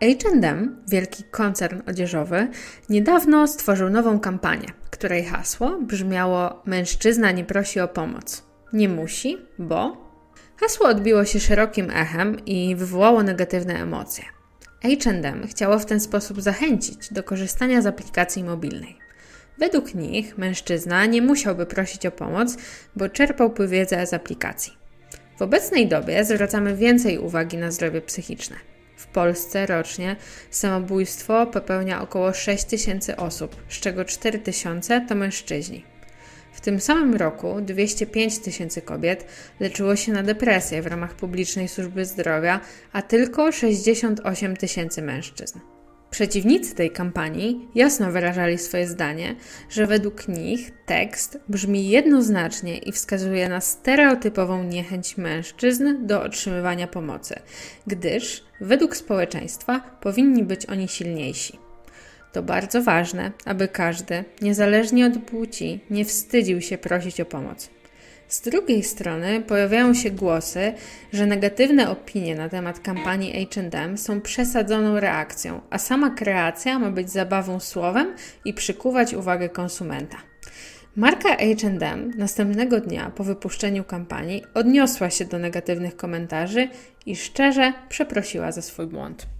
H&M, wielki koncern odzieżowy, niedawno stworzył nową kampanię, której hasło brzmiało Mężczyzna nie prosi o pomoc. Nie musi, bo... Hasło odbiło się szerokim echem i wywołało negatywne emocje. H&M chciało w ten sposób zachęcić do korzystania z aplikacji mobilnej. Według nich mężczyzna nie musiałby prosić o pomoc, bo czerpałby wiedzę z aplikacji. W obecnej dobie zwracamy więcej uwagi na zdrowie psychiczne. W Polsce rocznie samobójstwo popełnia około 6 tysięcy osób, z czego 4 tysiące to mężczyźni. W tym samym roku 205 tysięcy kobiet leczyło się na depresję w ramach publicznej służby zdrowia, a tylko 68 tysięcy mężczyzn. Przeciwnicy tej kampanii jasno wyrażali swoje zdanie, że według nich tekst brzmi jednoznacznie i wskazuje na stereotypową niechęć mężczyzn do otrzymywania pomocy, gdyż według społeczeństwa powinni być oni silniejsi. To bardzo ważne, aby każdy, niezależnie od płci, nie wstydził się prosić o pomoc. Z drugiej strony pojawiają się głosy, że negatywne opinie na temat kampanii HM są przesadzoną reakcją, a sama kreacja ma być zabawą słowem i przykuwać uwagę konsumenta. Marka HM następnego dnia po wypuszczeniu kampanii odniosła się do negatywnych komentarzy i szczerze przeprosiła za swój błąd.